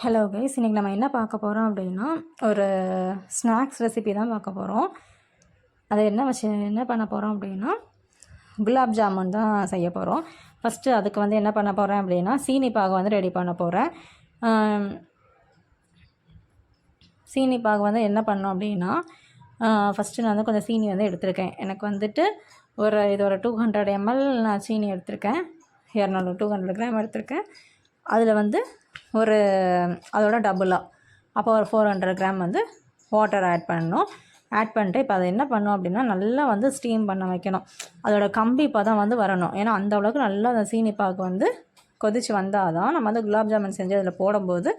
Hello guys இன்றைக்கி நம்ம என்ன பார்க்க போகிறோம் அப்படின்னா ஒரு ஸ்நாக்ஸ் ரெசிபி தான் பார்க்க போகிறோம் அது என்ன வச்சு என்ன பண்ண போகிறோம் அப்படின்னா குலாப் ஜாமுன் தான் செய்ய போகிறோம் ஃபஸ்ட்டு அதுக்கு வந்து என்ன பண்ண போகிறேன் அப்படின்னா சீனி பாகு வந்து ரெடி பண்ண போகிறேன் சீனி பாகு வந்து என்ன பண்ணோம் அப்படின்னா ஃபஸ்ட்டு நான் வந்து கொஞ்சம் சீனி வந்து எடுத்திருக்கேன். எனக்கு வந்துட்டு ஒரு இது ஒரு டூ ஹண்ட்ரட் எம்எல் நான் சீனி எடுத்திருக்கேன். இரநூறு டூ ஹண்ட்ரட் கிராம் எடுத்திருக்கேன். அதில் வந்து ஒரு அதோட டபுளாக அப்போ ஒரு ஃபோர் ஹண்ட்ரட் கிராம் வந்து வாட்டர் ஆட் பண்ணணும். ஆட் பண்ணிட்டு இப்போ அதை என்ன பண்ணும் அப்படின்னா நல்லா வந்து ஸ்டீம் பண்ண வைக்கணும். அதோட கம்பி இப்போ தான் வந்து வரணும். ஏன்னா அந்த அளவுக்கு நல்லா அந்த சீனி வந்து கொதிச்சு வந்தால் தான் நம்ம வந்து குலாப் ஜாமுன் செஞ்சு அதில் போடும்போது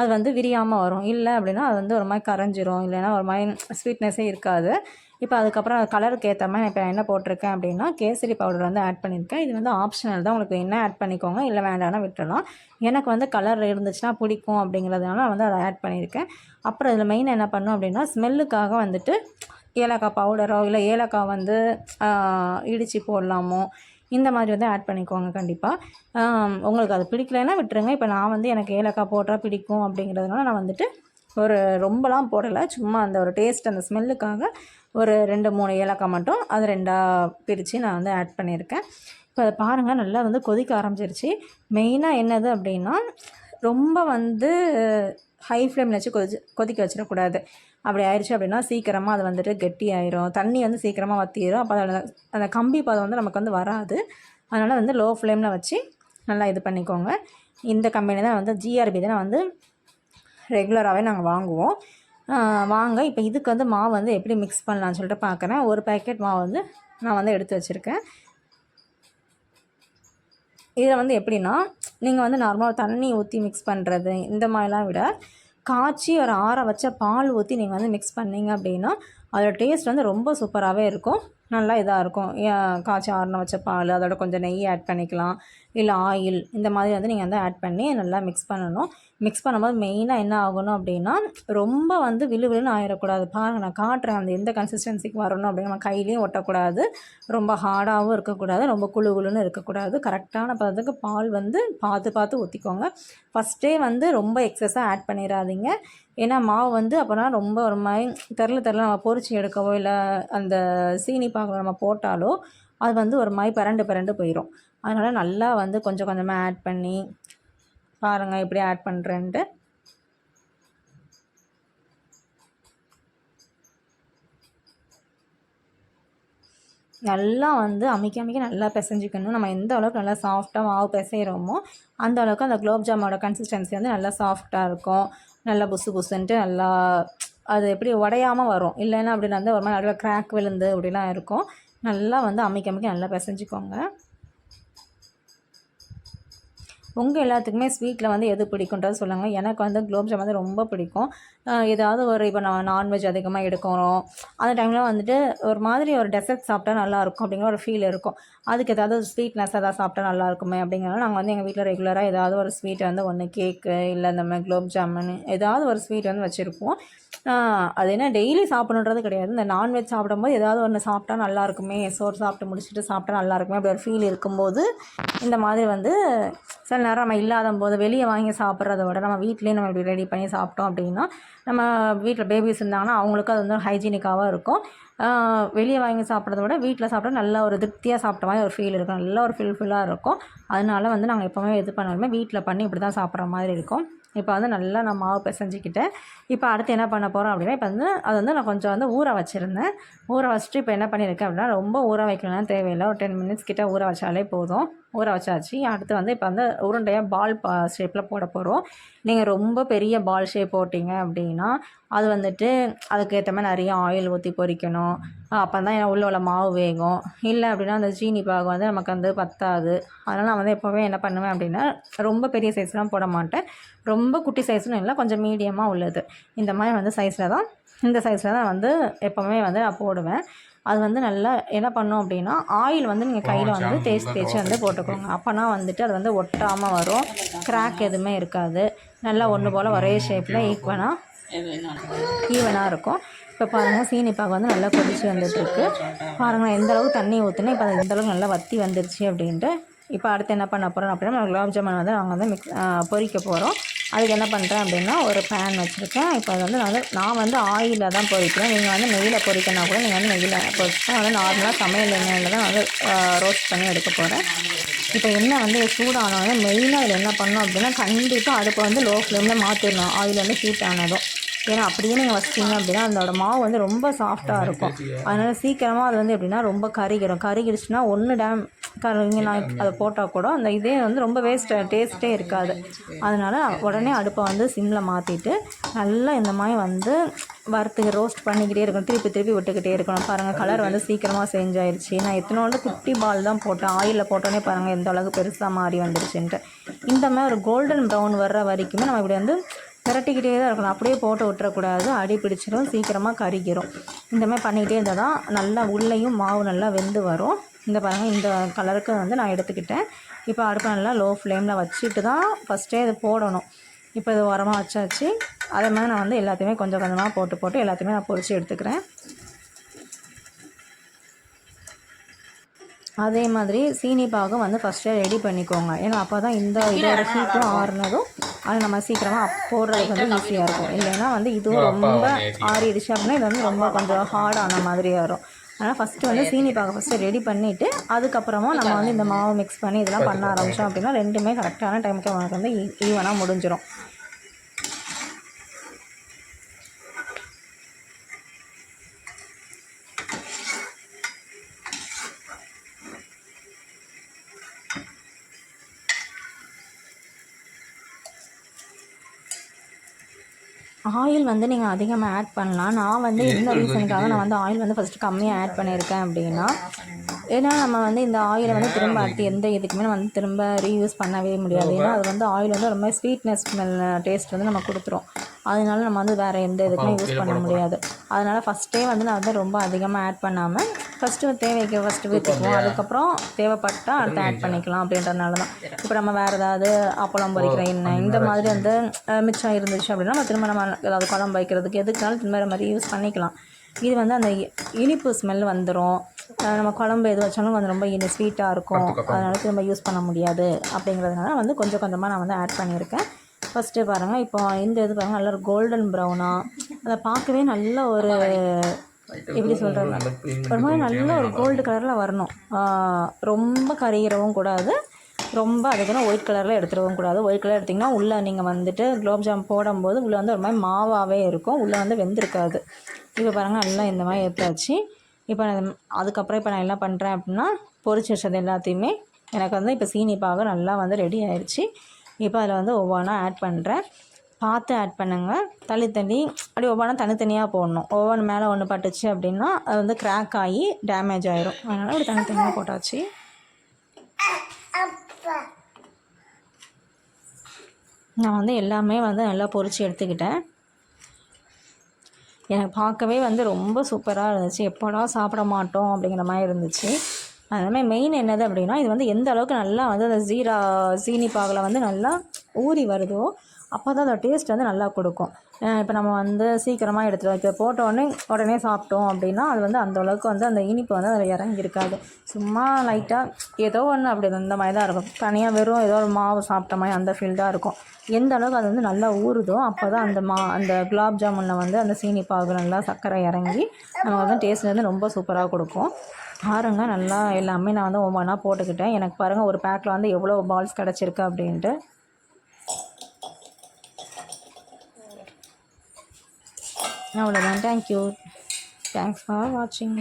அது வந்து விரியாமல் வரும். இல்லை அப்படின்னா அது வந்து ஒரு மாதிரி கரைஞ்சிரும். இல்லைன்னா ஒரு மாதிரி ஸ்வீட்னஸே இருக்காது. இப்போ அதுக்கப்புறம் கலருக்கு ஏற்ற மாதிரி இப்போ என்ன போட்டிருக்கேன் அப்படின்னா கேசரி பவுடர் வந்து ஆட் பண்ணியிருக்கேன். இது வந்து ஆப்ஷனல் தான். உங்களுக்கு என்ன ஆட் பண்ணிக்கோங்க இல்லை வேண்டாம்னா விட்டுடலாம் எனக்கு வந்து கலர் இருந்துச்சுன்னா பிடிக்கும் அப்படிங்கிறதுனால நான் வந்து அதை ஆட் பண்ணியிருக்கேன். அப்புறம் இதில் மெயின் என்ன பண்ணும் அப்படின்னா ஸ்மெல்லுக்காக வந்துட்டு ஏலக்காய் பவுடரோ இல்லை ஏலக்காய் வந்து இடித்து போடலாமோ இந்த மாதிரி வந்து ஆட் பண்ணிக்கோங்க கண்டிப்பாக உங்களுக்கு அது பிடிக்கலைன்னா விட்டுருங்க. இப்போ நான் வந்து எனக்கு ஏலக்காய் போட்டால் பிடிக்கும் அப்படிங்கிறதுனால நான் வந்துட்டு ஒரு ரொம்பலாம் போடலை. சும்மா அந்த ஒரு டேஸ்ட் அந்த ஸ்மெல்லுக்காக ஒரு ரெண்டு மூணு ஏலக்காய் மட்டும் அது ரெண்டாக பிரித்து நான் வந்து ஆட் பண்ணியிருக்கேன். இப்போ அதை பாருங்கள் நல்லா வந்து கொதிக்க ஆரம்பிச்சிருச்சு. மெயினாக என்னது அப்படின்னா ரொம்ப வந்து ஹை ஃப்ளேமில் வச்சு கொதிச்சு கொதிக்க வச்சிடக்கூடாது. அப்படி ஆயிடுச்சு அப்படின்னா சீக்கிரமாக அது வந்துட்டு கெட்டி ஆயிரும் தண்ணி வந்து சீக்கிரமாக வற்றிடும் அப்போ அதில் அந்த கம்பி பதம் வந்து நமக்கு வந்து வராது. அதனால் வந்து லோ ஃப்ளேமில் வச்சு நல்லா இது பண்ணிக்கோங்க. இந்த கம்பெனி தான் வந்து ஜிஆர்பி தான் வந்து ரெகுலராகவே நாங்கள் வாங்குவோம். வாங்க. இப்போ இதுக்கு வந்து மாவு வந்து எப்படி மிக்ஸ் பண்ணலான்னு சொல்லிட்டு பார்க்குறேன் ஒரு பேக்கெட் மாவு வந்து நான் வந்து எடுத்து வச்சுருக்கேன். இதில் வந்து எப்படின்னா நீங்கள் வந்து நார்மலாக தண்ணி ஊற்றி மிக்ஸ் பண்ணுறது இந்த மாதிரிலாம் விட காய்ச்சி ஒரு ஆற வச்ச பால் ஊற்றி நீங்கள் வந்து மிக்ஸ் பண்ணிங்க அப்படின்னா அதோடய டேஸ்ட் வந்து ரொம்ப சூப்பராகவே இருக்கும். நல்லா இதாக இருக்கும். காய்ச்சி ஆறின வச்ச பால் அதோட கொஞ்சம் நெய் ஆட் பண்ணிக்கலாம். இல்லை ஆயில் இந்த மாதிரி வந்து நீங்கள் வந்து ஆட் பண்ணி நல்லா மிக்ஸ் பண்ணணும். மிக்ஸ் பண்ணும்போது மெயினாக என்ன ஆகணும் அப்படின்னா ரொம்ப வந்து விழு விழுன்னு ஆயிடக்கூடாது பாருங்கள் நான் காட்டுறேன். அந்த எந்த கன்சிஸ்டன்சிக்கு வரணும் அப்படின்னு நம்ம கையிலையும் ஒட்டக்கூடாது. ரொம்ப ஹார்டாகவும் இருக்கக்கூடாது. ரொம்ப குழு குழுன்னு இருக்கக்கூடாது. கரெக்டான பதத்துக்கு பால் வந்து பார்த்து பார்த்து ஊற்றிக்கோங்க ஃபஸ்ட்டே வந்து ரொம்ப எக்ஸஸாக ஆட் பண்ணிடாதீங்க. ஏன்னா மாவு வந்து அப்போனா ரொம்ப ஒரு மாதிரி தெரில தெரில நம்ம பொறிச்சு எடுக்கவோ இல்லை அந்த சீனி பாக்கில் நம்ம போட்டாலோ அது வந்து ஒரு மாதிரி பிறண்டு பிறண்டு போயிடும் அதனால் நல்லா வந்து கொஞ்சம் கொஞ்சமாக ஆட் பண்ணி பாருங்கள் எப்படி ஆட் பண்ணுறேன்ட்டு நல்லா வந்து அமைக்க அமைக்க நல்லா பிசைஞ்சிக்கணும். நம்ம எந்த அளவுக்கு நல்லா சாஃப்டாக மாவு பிசைகிறோமோ அந்த அளவுக்கு அந்த குலோப் ஜாமோட கன்சிஸ்டன்சி வந்து நல்லா சாஃப்டாக இருக்கும். நல்லா புசு புசுன்ட்டு நல்லா அது எப்படி உடையாமல் வரும். இல்லைன்னா அப்படின்னா வந்து ஒரு மாதிரி நடுவில் கிராக் விழுந்து அப்படிலாம் இருக்கும். நல்லா வந்து அமைக்க அமைக்க நல்லா பிசைஞ்சிக்கோங்க. உங்கள் எல்லாத்துக்குமே ஸ்வீட்டில் வந்து எது பிடிக்குன்றது சொல்லுங்கள் எனக்கு வந்து குலோப் ஜாம் வந்து ரொம்ப பிடிக்கும். ஏதாவது ஒரு இப்போ நான் நான்வெஜ் அதிகமாக எடுக்கிறோம். அந்த டைமில் வந்துட்டு ஒரு மாதிரி ஒரு டெசர்ட் சாப்பிட்டா நல்லாயிருக்கும் அப்படிங்கிற ஒரு ஃபீல் இருக்கும். அதுக்கு ஏதாவது ஸ்வீட்னஸ் எதாவது சாப்பிட்டா நல்லா இருக்குமே அப்படிங்கிறனால நாங்கள் வந்து எங்கள் வீட்டில் ரெகுலராக ஏதாவது ஒரு ஸ்வீட் வந்து ஒன்று கேக்கு இல்லை இந்த மாதிரி குலோப் ஜாமுன் ஏதாவது ஒரு ஸ்வீட் வந்து வச்சுருப்போம். அது என்ன டெய்லி சாப்பிடணுன்றது கிடையாது. இந்த நான்வெஜ் சாப்பிடும்போது ஏதாவது ஒன்று சாப்பிட்டா நல்லா இருக்குமே சோறு சாப்பிட்டு முடிச்சுட்டு சாப்பிட்டா நல்லா இருக்குமே அப்படி ஒரு ஃபீல் இருக்கும்போது இந்த மாதிரி வந்து சில நேரம் நம்ம இல்லாத போது வெளியே வாங்கி சாப்பிட்றத விட நம்ம வீட்லேயே நம்ம இப்படி ரெடி பண்ணி சாப்பிட்டோம் அப்படின்னா நம்ம வீட்டில் பேபிஸ் இருந்தாங்கன்னா அவங்களுக்கும் அது வந்து ஹைஜீனிக்காகவும் இருக்கும். வெளியே வாங்கி சாப்பிட்றத விட வீட்டில் சாப்பிட்டா நல்ல ஒரு திருப்தியாக சாப்பிட்ட மாதிரி ஒரு ஃபீல் இருக்கும். நல்ல ஒரு ஃபில்ஃபுல்லாக இருக்கும். அதனால வந்து நாங்கள் எப்போவுமே இது பண்ணாலுமே வீட்டில் பண்ணி இப்படி தான் சாப்பிட்ற மாதிரி இருக்கும். இப்போ வந்து நல்லா நான் மாவு பிசைஞ்சிக்கிட்டேன் இப்போ அடுத்து என்ன பண்ண போகிறோம் அப்படின்னா இப்போ வந்து அது வந்து நான் கொஞ்சம் வந்து ஊற வச்சுருந்தேன். ஊற வச்சுட்டு இப்போ என்ன பண்ணியிருக்கேன் அப்படின்னா ரொம்ப ஊற வைக்கணும்னா தேவையில்லை. ஒரு டென் மினிட்ஸ் கிட்டே ஊற வச்சாலே போதும். ஊற வச்சாச்சு. அடுத்து வந்து இப்போ வந்து உருண்டையாக பால் பா ஷேப்பில் போட போகிறோம் நீங்கள் ரொம்ப பெரிய பால் ஷேப் போட்டிங்க அப்படின்னா அது வந்துட்டு அதுக்கு ஏற்ற மாதிரி நிறைய ஆயில் ஊற்றி பொரிக்கணும். அப்போ தான் உள்ள உள்ள மாவு வேகும். இல்லை அப்படின்னா அந்த சீனி பாகு வந்து நமக்கு வந்து பத்தாது. அதனால் நான் வந்து எப்போவே என்ன பண்ணுவேன் அப்படின்னா ரொம்ப பெரிய சைஸ்லாம் போட மாட்டேன். ரொம்ப குட்டி சைஸ்னு இல்லை கொஞ்சம் மீடியமாக உள்ளது. இந்த மாதிரி வந்து சைஸில் தான் இந்த சைஸில் தான் வந்து எப்போவுமே வந்து நான் போடுவேன். அது வந்து நல்லா என்ன பண்ணும் அப்படின்னா ஆயில் வந்து நீங்கள் கையில் வந்து தேய்ச்சி தேய்ச்சி வந்து போட்டுக்கோங்க. அப்போனா வந்துட்டு அது வந்து ஒட்டாமல் வரும். கிராக் எதுவுமே இருக்காது. நல்லா ஒன்று போல் ஒரே ஷேப்பில் ஈக்குவனாக ஈவனாக இருக்கும். இப்போ பாருங்கள் சீனிப்பாக வந்து நல்லா கொதிச்சு வந்துட்டுருக்கு. பாருங்கள் எந்த அளவுக்கு தண்ணி ஊற்றுனா இப்போ அது அளவுக்கு நல்லா வற்றி வந்துருச்சு அப்படின்ட்டு. இப்போ அடுத்து என்ன பண்ண போகிறோம் அப்படின்னா குலாப் ஜாமுன் வந்து நாங்கள் வந்து மிக்ஸ் பொறிக்க போகிறோம் அதுக்கு என்ன பண்ணுறேன் அப்படின்னா ஒரு பேன் வச்சுருக்கேன். இப்போ அது வந்து நான் வந்து நான் வந்து ஆயிலில் தான் பொரிக்கிறேன். நீங்கள் வந்து நெய்யில் பொறிக்கணும் கூட நீங்கள் வந்து நெய்யில் பொரிச்சுட்டு வந்து நார்மலாக சமையல் எண்ணெயில் தான் வந்து ரோஸ்ட் பண்ணி எடுக்க போகிறேன் இப்போ எண்ணெய் வந்து சூடானோடனே மெயினாக இதில் என்ன பண்ணணும் அப்படின்னா கண்டிப்பாக அடுப்பை வந்து லோ ஃப்ளேமில் மாற்றிடணும் ஆயில் வந்து ஹீட் ஆனதும். ஏன்னா அப்படியே நீங்கள் வச்சிட்டிங்க அப்படின்னா அதோட மாவு வந்து ரொம்ப சாஃப்டாக இருக்கும். அதனால் சீக்கிரமாக அது வந்து எப்படின்னா ரொம்ப கருகிடும். கருகிடுச்சுன்னா ஒன்று டேம் கருங்கி நான் அதை போட்டால் கூட அந்த இதே வந்து ரொம்ப வேஸ்ட் டேஸ்ட்டே இருக்காது. அதனால் உடனே அடுப்பை வந்து சிம்மில் மாற்றிட்டு நல்லா இந்த மாதிரி வந்து வறுத்து ரோஸ்ட் பண்ணிக்கிட்டே இருக்கணும். திருப்பி திருப்பி விட்டுக்கிட்டே இருக்கணும். பாருங்கள் கலர் வந்து சீக்கிரமாக சேஞ்ச் ஆயிடுச்சு நான் எத்தனோண்டு குட்டி பால் தான் போட்டேன். ஆயிலில் போட்டோன்னே பாருங்கள் எந்த அளவுக்கு பெருசாக மாறி வந்துருச்சுன்ட்டு. இந்த மாதிரி ஒரு கோல்டன் ப்ரௌன் வர்ற வரைக்குமே நம்ம இப்படி வந்து திரட்டிக்கிட்டே தான் இருக்கணும். அப்படியே போட்டு விட்டுறக்கூடாது. அடி பிடிச்சிடும் சீக்கிரமாக கருகிரும். இந்த மாதிரி பண்ணிக்கிட்டே இருந்தால் தான் நல்லா உள்ளேயும் மாவு நல்லா வெந்து வரும். இந்த பாருங்கள் இந்த கலருக்கு வந்து நான் எடுத்துக்கிட்டேன். இப்போ அடுப்பை நல்லா லோ ஃப்ளேமில் வச்சுட்டு தான் ஃபஸ்ட்டே இது போடணும். இப்போ இது உரமாக வச்சாச்சு. அதே மாதிரி நான் வந்து எல்லாத்தையுமே கொஞ்சம் கொஞ்சமாக போட்டு போட்டு எல்லாத்தையுமே நான் பொறிச்சு எடுத்துக்கிறேன். அதே மாதிரி சீனி பாகம் வந்து ஃபஸ்ட்டே ரெடி பண்ணிக்கோங்க. ஏன்னா அப்போ தான் இந்த இதோட ஹீட்டும் ஆறுனதும் அது நம்ம சீக்கிரமாக போடுறதுக்கு வந்து ஈஸியாக இருக்கும். இல்லைன்னா வந்து இதுவும் ரொம்ப ஆறிடுச்சு அப்படின்னா இது வந்து ரொம்ப கொஞ்சம் ஹார்டான மாதிரி வரும். அதனால் ஃபஸ்ட்டு வந்து சீனி பாகம் ஃபஸ்ட்டு ரெடி பண்ணிவிட்டு அதுக்கப்புறமா நம்ம வந்து இந்த மாவு மிக்ஸ் பண்ணி இதெல்லாம் பண்ண ஆரம்பித்தோம் அப்படின்னா ரெண்டுமே கரெக்டான டைமுக்கு நமக்கு வந்து ஈவனாக முடிஞ்சிடும் ஆயில் வந்து நீங்கள் அதிகமாக ஆட் பண்ணலாம். நான் வந்து என்ன ரீசனுக்காக நான் வந்து ஆயில் வந்து ஃபஸ்ட்டு கம்மியாக ஆட் பண்ணியிருக்கேன் அப்படின்னா ஏன்னா நம்ம வந்து இந்த ஆயிலை வந்து திரும்ப அடுத்து எந்த இதுக்குமே நம்ம வந்து திரும்ப ரீயூஸ் பண்ணவே முடியாது. ஏன்னா அது வந்து ஆயில் வந்து ரொம்ப ஸ்வீட்னஸ் ஸ்மெல் டேஸ்ட் வந்து நம்ம கொடுத்துரும். அதனால நம்ம வந்து வேறு எந்த இதுக்குமே யூஸ் பண்ண முடியாது. அதனால் ஃபஸ்ட்டே வந்து நான் வந்து ரொம்ப அதிகமாக ஆட் பண்ணாமல் ஃபஸ்ட்டு தேவைக்கு ஃபஸ்ட்டு ஊற்றிக்குவோம் அதுக்கப்புறம் தேவைப்பட்டால் அடுத்து ஆட் பண்ணிக்கலாம் அப்படின்றதுனால தான். இப்போ நம்ம வேறு ஏதாவது அப்பளம் பொரிக்கிற எண்ணெய் இந்த மாதிரி வந்து மிச்சம் இருந்துச்சு அப்படின்னா நம்ம திரும்ப நம்ம ஏதாவது குழம்பு வைக்கிறதுக்கு எதுக்குனாலும் திரும்ப மாதிரி யூஸ் பண்ணிக்கலாம். இது வந்து அந்த இனிப்பு ஸ்மெல் வந்துடும் நம்ம குழம்பு எது வச்சாலும் வந்து ரொம்ப இனி ஸ்வீட்டாக இருக்கும். அதனால திரும்ப யூஸ் பண்ண முடியாது. அப்படிங்கிறதுனால வந்து கொஞ்சம் கொஞ்சமாக நான் வந்து ஆட் பண்ணியிருக்கேன். ஃபஸ்ட்டு பாருங்கள் இப்போ இந்த இது பாருங்கள் நல்ல ஒரு கோல்டன் ப்ரௌனாக அதை பார்க்கவே நல்ல ஒரு எப்படி சொல்கிறது ஒரு மாதிரி நல்ல ஒரு கோல்டு கலரில் வரணும். ரொம்ப கரிகிறவும் கூடாது. ரொம்ப அதுக்குன்னு ஒயிட் கலரில் எடுத்துடவும் கூடாது. ஒயிட் கலர் எடுத்திங்கன்னா உள்ளே நீங்கள் வந்துட்டு குலோப் ஜாம் போடும்போது உள்ளே வந்து ஒரு மாதிரி மாவாகவே இருக்கும். உள்ளே வந்து வெந்திருக்காது. இப்போ பாருங்கள் நல்லா இந்த மாதிரி எடுத்தாச்சு இப்போ நான் அதுக்கப்புறம் இப்போ நான் என்ன பண்ணுறேன் அப்படின்னா பொரிச்சு வச்சது எல்லாத்தையுமே எனக்கு வந்து இப்போ சீனி பாகம் நல்லா வந்து ரெடி ஆயிடுச்சு இப்போ அதில் வந்து ஒவ்வொன்றா ஆட் பண்ணுறேன் பார்த்து ஆட் பண்ணுங்கள் தள்ளி அப்படி ஒவ்வொன்றா தனித்தனியாக போடணும். ஒவ்வொன்று மேலே ஒன்று பட்டுச்சு அப்படின்னா அது வந்து கிராக் ஆகி டேமேஜ் ஆயிரும். அதனால் அப்படி தனித்தனியாக போட்டாச்சு. நான் வந்து எல்லாமே வந்து நல்லா பொறிச்சு எடுத்துக்கிட்டேன். எனக்கு பார்க்கவே வந்து ரொம்ப சூப்பராக இருந்துச்சு. எப்போடா சாப்பிட மாட்டோம் அப்படிங்கிற மாதிரி இருந்துச்சு. அதுமாதிரி மெயின் என்னது அப்படின்னா இது வந்து எந்த அளவுக்கு நல்லா வந்து அந்த ஜீரா சீனி பாகில் வந்து நல்லா ஊறி வருதோ அப்போ தான் அதோட டேஸ்ட் வந்து நல்லா கொடுக்கும். இப்போ நம்ம வந்து சீக்கிரமாக எடுத்துகிட்டு இப்போ போட்டோடனே உடனே சாப்பிட்டோம் அப்படின்னா அது வந்து அந்த அளவுக்கு வந்து அந்த இனிப்பு வந்து அதில் இறங்கி இருக்காது சும்மா லைட்டாக ஏதோ ஒன்று அப்படி இந்த மாதிரி தான் இருக்கும். தனியாக வெறும் ஏதோ ஒரு மாவு சாப்பிட்ட மாதிரி அந்த ஃபீல்டாக இருக்கும். எந்த அளவுக்கு அது வந்து நல்லா ஊறுதோ அப்போ தான் அந்த மா அந்த குலாப் ஜாமுனில் வந்து அந்த சீனி பாகு நல்லா சர்க்கரை இறங்கி நமக்கு வந்து டேஸ்ட் வந்து ரொம்ப சூப்பராக கொடுக்கும். பாருங்க நல்லா எல்லாமே நான் வந்து ஒவ்வொன்றா போட்டுக்கிட்டேன். எனக்கு பாருங்கள் ஒரு பேக்கில் வந்து எவ்வளோ பால்ஸ் கிடச்சிருக்கு அப்படின்ட்டு. அவ்வளோதான் தேங்க்யூ தேங்க்ஸ் ஃபார் வாட்சிங்